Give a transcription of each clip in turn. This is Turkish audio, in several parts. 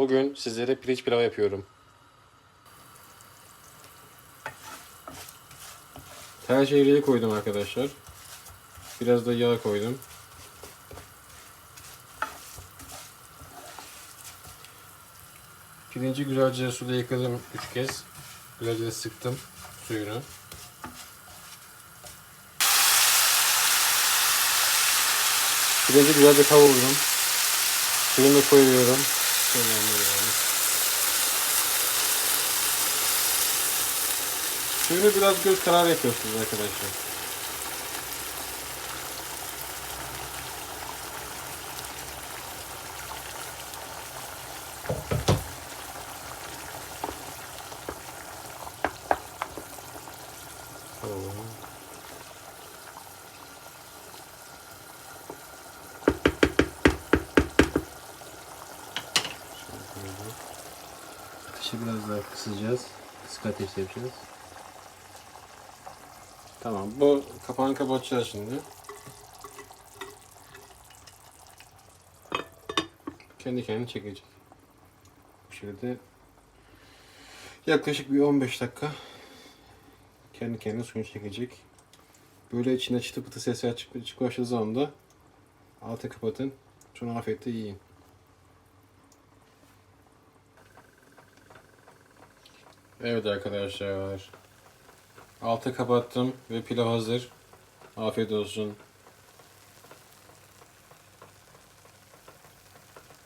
Bugün sizlere pirinç pilavı yapıyorum. Tencereye koydum arkadaşlar. Biraz da yağ koydum. Pirinci güzelce suda yıkadım 3 kez. Güzelce de sıktım suyunu. Pirinci güzelce kavurdum. Suyunu koyuyorum. Şöyle alıyorum. Suyunu biraz göz kararı yapıyorsunuz arkadaşlar. Tamam. Ateşi biraz daha kısacağız. Kısık ateşte yapacağız. Tamam bu kapağını kapatacağız şimdi. Kendi kendine çekecek. Bu şekilde yaklaşık bir 15 dakika kendi kendine suyunu çekecek. Böyle içine çıtı pıtı sesler çık çık başladığı zaman da altı kapatın. Sonra afiyetle yiyin. Evet arkadaşlar. Altı kapattım ve pilav hazır. Afiyet olsun.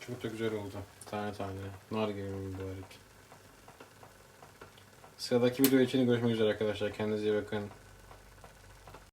Çok da güzel oldu. Tane tane. Nar gibi mübarek. Sıradaki video için görüşmek üzere arkadaşlar. Kendinize iyi bakın.